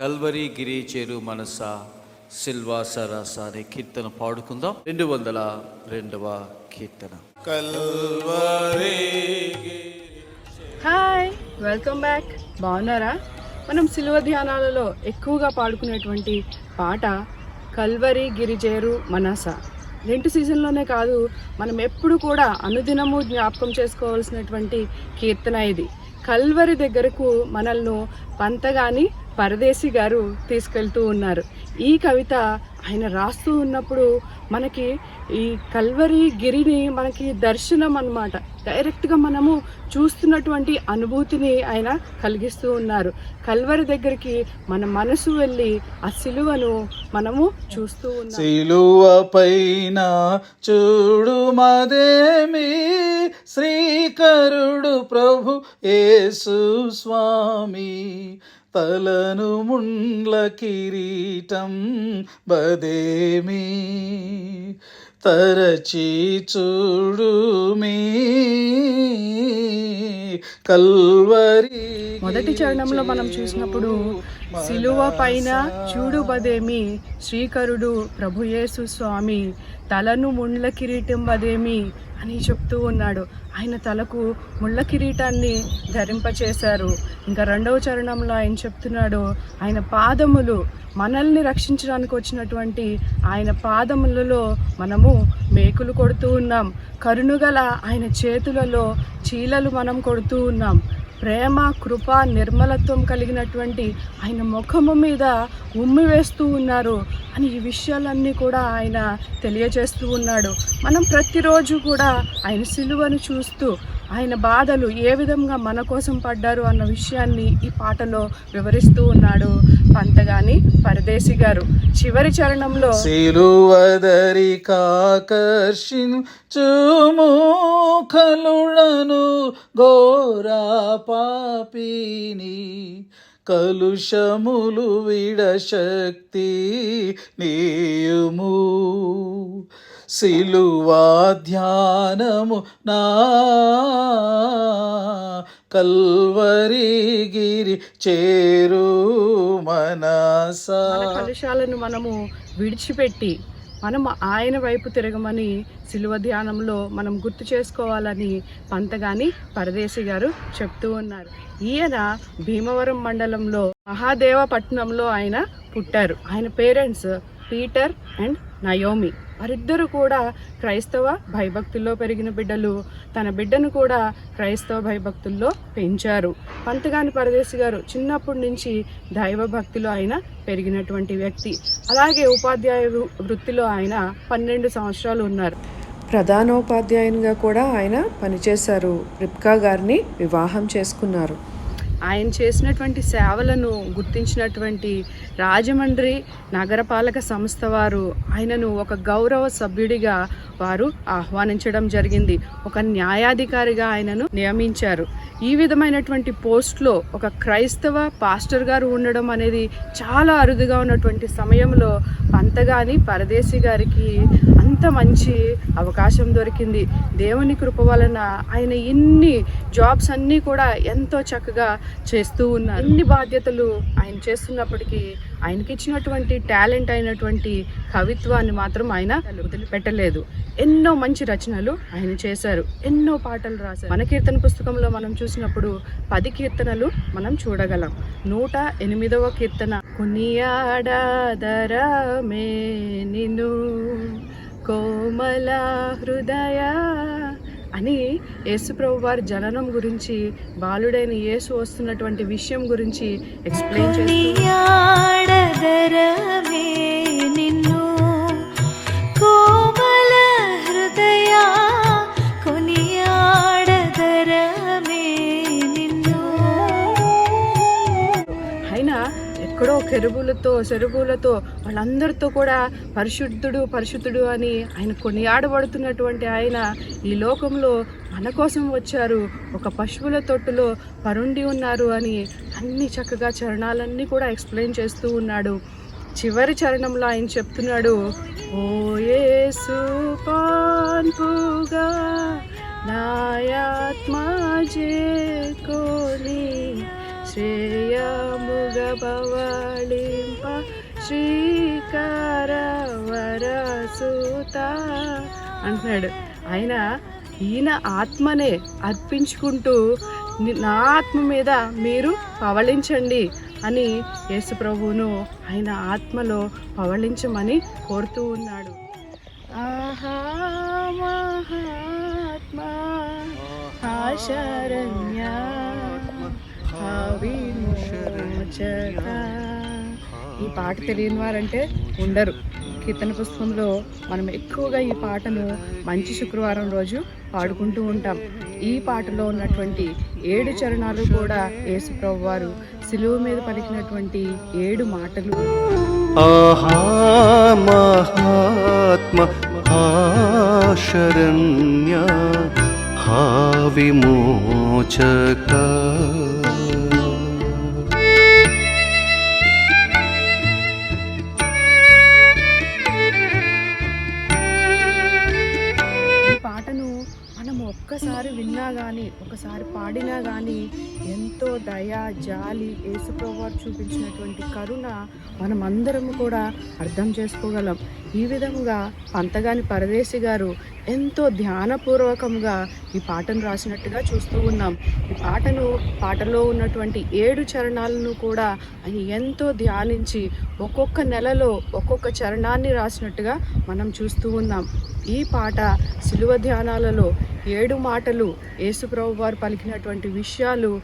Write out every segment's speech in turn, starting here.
Calvary గిరి చేరు మనస Silva సరస అనే కీర్తన పాడుకుందాం. రెండు వందల రెండవ కీర్తన. కల్వరి హాయ్ వెల్కమ్ బ్యాక్ బాగున్నారా? మనం సిలువ ధ్యానాలలో ఎక్కువగా పాడుకునేటువంటి పాట కల్వరి గిరిజేరు మనస. రెంటు సీజన్లోనే కాదు మనం ఎప్పుడు కూడా అనుదినము జ్ఞాపకం చేసుకోవాల్సినటువంటి కీర్తన ఇది. కల్వరి దగ్గరకు మనల్ని పంతగాని పరదేశి గారు తీసుకెళ్తూ ఉన్నారు. ఈ కవిత ఆయన రాస్తూ ఉన్నప్పుడు మనకి ఈ కల్వరి గిరిని మనకి దర్శనం అన్నమాట. డైరెక్ట్గా మనము చూస్తున్నటువంటి అనుభూతిని ఆయన కలిగిస్తూ ఉన్నారు. కల్వరి దగ్గరికి మన మనసు వెళ్ళి ఆ సిలువను మనము చూస్తూ ఉన్నాం. సిలువ పైన చూడు మదేమి? శ్రీకరుడు ప్రభు యేసు స్వామి. తలను ముండ్ల కిరీటం బదేమి? తరచి చూడు మీ కల్వరి మొదటి చరణంలో మనం చూసినప్పుడు సిలువ పైన చూడు బదేమి? శ్రీకరుడు ప్రభుయేసు స్వామి తలను ముండ్ల కిరీటం బదేమి? అని చెప్తూ ఉన్నాడు. ఆయన తలకు ముళ్ళ కిరీటాన్ని ధరింపచేశారు. ఇంకా రెండవ చరణంలో ఆయన చెప్తున్నాడు ఆయన పాదములు మనల్ని రక్షించడానికి వచ్చినటువంటి ఆయన పాదములలో మనము మేకులు కొడుతూ ఉన్నాం. కరుణుగల ఆయన చేతులలో చీలలు మనం కొడుతూ ఉన్నాం. ప్రేమ కృప నిర్మలత్వం కలిగినటువంటి ఆయన ముఖము మీద ఉమ్మి వేస్తూ ఉన్నారు. అని ఈ విషయాలన్నీ కూడా ఆయన తెలియజేస్తూ ఉన్నాడు. మనం ప్రతిరోజు కూడా ఆయన సిలువను చూస్తూ ఆయన బాధలు ఏ విధంగా మన కోసం పడ్డారు అన్న విషయాన్ని ఈ పాటలో వివరిస్తూ ఉన్నాడు పంతగాని పరదేశి గారు. చివరి చరణంలో సిలువదరి కాకర్షిన్ చుముఖలుడను పాపిని కలుషములు విడశక్తి నీయుము. సిలువా ధ్యానము నా కల్వరిగిరి చేరు మనసా. కలుషాలను మనము విడిచిపెట్టి మనం ఆయన వైపు తిరగమని శిలువ ధ్యానంలో మనం గుర్తు చేసుకోవాలని పంతగాని పరదేశి గారు చెప్తూ ఉన్నారు. ఈయన భీమవరం మండలంలో మహాదేవపట్నంలో ఆయన పుట్టారు. ఆయన పేరెంట్స్ పీటర్ అండ్ నయోమి. వారిద్దరూ కూడా క్రైస్తవ భయభక్తుల్లో పెరిగిన బిడ్డలు. తన బిడ్డను కూడా క్రైస్తవ భయభక్తుల్లో పెంచారు. పంతగాని పరదేశి గారు చిన్నప్పటి నుంచి దైవ భక్తిలో ఆయన పెరిగినటువంటి వ్యక్తి. అలాగే ఉపాధ్యాయ వృత్తిలో ఆయన పన్నెండు సంవత్సరాలు ఉన్నారు. ప్రధానోపాధ్యాయునిగా కూడా ఆయన పనిచేశారు. రిప్కా గారిని వివాహం చేసుకున్నారు. ఆయన చేసినటువంటి సేవలను గుర్తించినటువంటి రాజమండ్రి నగరపాలక సంస్థ వారు ఆయనను ఒక గౌరవ సభ్యుడిగా వారు ఆహ్వానించడం జరిగింది. ఒక న్యాయాధికారిగా ఆయనను నియమించారు. ఈ విధమైనటువంటి పోస్ట్లో ఒక క్రైస్తవ పాస్టర్ గారు ఉండడం అనేది చాలా అరుదుగా ఉన్నటువంటి సమయంలో పంతగాని పరదేశి గారికి ఎంత మంచి అవకాశం దొరికింది. దేవుని కృప వలన ఆయన ఇన్ని జాబ్స్ అన్నీ కూడా ఎంతో చక్కగా చేస్తూ ఉన్నారు. ఇన్ని బాధ్యతలు ఆయన చేస్తున్నప్పటికీ ఆయనకి ఇచ్చినటువంటి టాలెంట్ అయినటువంటి కవిత్వాన్ని మాత్రం ఆయన వదిలిపెట్టలేదు. ఎన్నో మంచి రచనలు ఆయన చేశారు. ఎన్నో పాటలు రాశారు. మన కీర్తన పుస్తకంలో మనం చూసినప్పుడు పది కీర్తనలు మనం చూడగలం. నూట ఎనిమిదవ కీర్తన కొనియాడాదరమే నిన్ను కోమల హృదయ అని యేసుప్రభు వారి జననం గురించి బాలుడైన యేసు వస్తున్నటువంటి విషయం గురించి ఎక్స్ప్లెయిన్ చేస్తూ చెరువులతో చెరువులతో వాళ్ళందరితో కూడా పరిశుద్ధుడు పరిశుద్ధుడు అని ఆయన కొనియాడబడుతున్నటువంటి ఆయన ఈ లోకంలో మన కోసం వచ్చారు. ఒక పశువుల తొట్టులో పరుండి ఉన్నారు అని అన్ని చక్కగా చరణాలన్నీ కూడా ఎక్స్ప్లెయిన్ చేస్తూ ఉన్నాడు. చివరి చరణంలో ఆయన చెప్తున్నాడు ఓ యేసు పాన్పుగా నాయాత్మ చేకోని శ్రేయముగ శ్రీకర వరసుత అంటున్నాడు. ఆయన ఈయన ఆత్మనే అర్పించుకుంటూ ని- ఆత్మ మీద మీరు పవళించండి అని యేసు ప్రభువును ఆయన ఆత్మలో పవళించమని కోరుతూ ఉన్నాడు. ఆహా మహాత్మా ఆశరణ్య విమోచక ఈ పాట తెలియని వారంటే ఉండరు. కీర్తన పుస్తకంలో మనం ఎక్కువగా ఈ పాటను మంచి శుక్రవారం రోజు పాడుకుంటూ ఉంటాం. ఈ పాటలో ఉన్నటువంటి ఏడు చరణాలు కూడా యేసుప్రభు వారు సిలువ మీద పలికినటువంటి ఏడు మాటలు. ఆహా మహాత్మ శరణ్య విమోచక ఒక్కసారి విన్నా కానీ ఒకసారి పాడినా కానీ ఎంతో దయ జాలి యేసుప్రభు చూపించినటువంటి కరుణ మనం అందరము కూడా అర్థం చేసుకోగలం. ఈ విధముగా పంతగాని పరదేశి గారు ఎంతో ధ్యానపూర్వకంగా ఈ పాటను రాసినట్టుగా చూస్తూ ఉన్నాం. ఈ పాటను పాటలో ఉన్నటువంటి ఏడు చరణాలను కూడా ఆయన ఎంతో ధ్యానించి ఒక్కొక్క నెలలో ఒక్కొక్క చరణాన్ని రాసినట్టుగా మనం చూస్తూ ఉన్నాం. ఈ పాట శిలువ ధ్యానాలలో ఏడు మాటలు యేసుప్రభు వారు పలికినటువంటి విషయాలు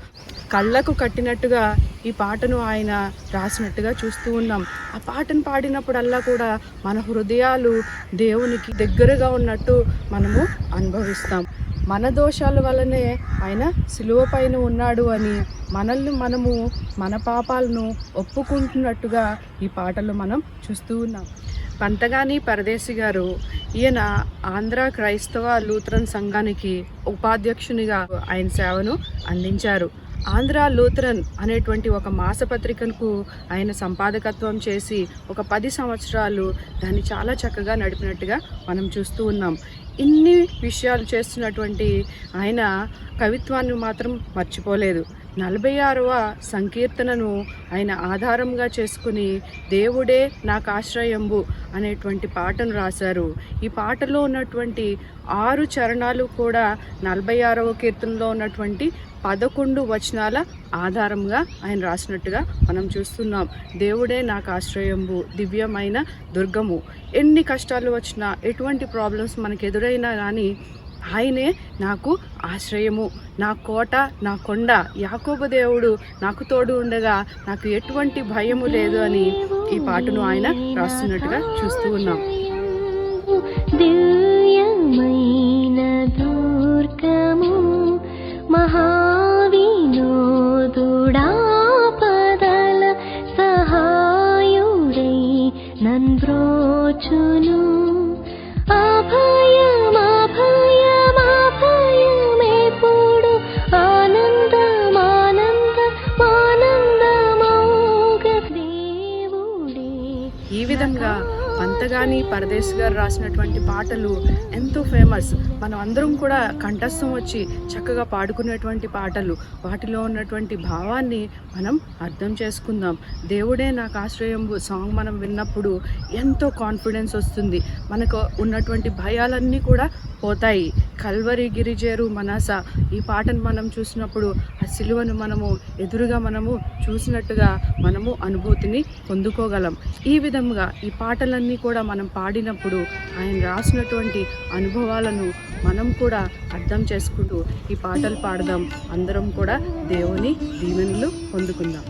కళ్ళకు కట్టినట్టుగా ఈ పాటను ఆయన రాసినట్టుగా చూస్తూ ఉన్నాం. ఆ పాటను పాడినప్పుడల్లా కూడా మన హృదయాలు దేవునికి దగ్గరగా ఉన్నట్టు మనము అనుభవిస్తాం. మన దోషాల వల్లనే ఆయన సిలువ పైన ఉన్నాడు అని మనల్ని మనము మన పాపాలను ఒప్పుకుంటున్నట్టుగా ఈ పాటలు మనం చూస్తూ ఉన్నాం. పంతగాని పరదేశి గారు ఈయన ఆంధ్ర క్రైస్తవ లూథరన్ సంఘానికి ఉపాధ్యక్షునిగా ఆయన సేవను అందించారు. ఆంధ్ర లూథరన్ అనేటువంటి ఒక మాసపత్రికకు ఆయన సంపాదకత్వం చేసి ఒక పది సంవత్సరాలు దాన్ని చాలా చక్కగా నడిపినట్టుగా మనం చూస్తూ ఉన్నాం. ఇన్ని విషయాలు చేస్తున్నటువంటి ఆయన కవిత్వాన్ని మాత్రం మర్చిపోలేదు. నలభై ఆరవ సంకీర్తనను ఆయన ఆధారంగా చేసుకుని దేవుడే నాకు ఆశ్రయంబు అనేటువంటి పాటను రాశారు. ఈ పాటలో ఉన్నటువంటి ఆరు చరణాలు కూడా నలభై ఆరవ కీర్తనలో ఉన్నటువంటి పదకొండు వచనాల ఆధారంగా ఆయన రాసినట్టుగా మనం చూస్తున్నాం. దేవుడే నాకు ఆశ్రయంబు దివ్యమైన దుర్గము. ఎన్ని కష్టాలు వచ్చినా ఎటువంటి ప్రాబ్లమ్స్ మనకు ఎదురైనా కానీ ఆయనే నాకు ఆశ్రయము. నా కోట నా కొండ యాకోబు దేవుడు నాకు తోడు ఉండగా నాకు ఎటువంటి భయము లేదు అని ఈ పాటను ఆయన రాస్తున్నట్టుగా చూస్తూ ఉన్నాం. ముఖ్యంగా పంతగాని పరదేశ్ గారు రాసినటువంటి పాటలు ఎంతో ఫేమస్. మనం అందరం కూడా కంఠస్థం వచ్చి చక్కగా పాడుకునేటువంటి పాటలు. వాటిలో ఉన్నటువంటి భావాన్ని మనం అర్థం చేసుకుందాం. దేవుడే నాకు ఆశ్రయం సాంగ్ మనం విన్నప్పుడు ఎంతో కాన్ఫిడెన్స్ వస్తుంది. మనకు ఉన్నటువంటి భయాలన్నీ కూడా పోతాయి. కల్వరి గిరిజేరు మనస. ఈ పాటను మనం చూసినప్పుడు ఆ సిలువను మనము ఎదురుగా మనము చూసినట్టుగా మనము అనుభూతిని పొందుకోగలం. ఈ విధంగా ఈ పాటలన్నీ కూడా మనం పాడినప్పుడు ఆయన రాసినటువంటి అనుభవాలను మనం కూడా అర్థం చేసుకుంటూ ఈ పాటలు పాడదాం. అందరం కూడా దేవుని దీవెనలు పొందుకుందాం.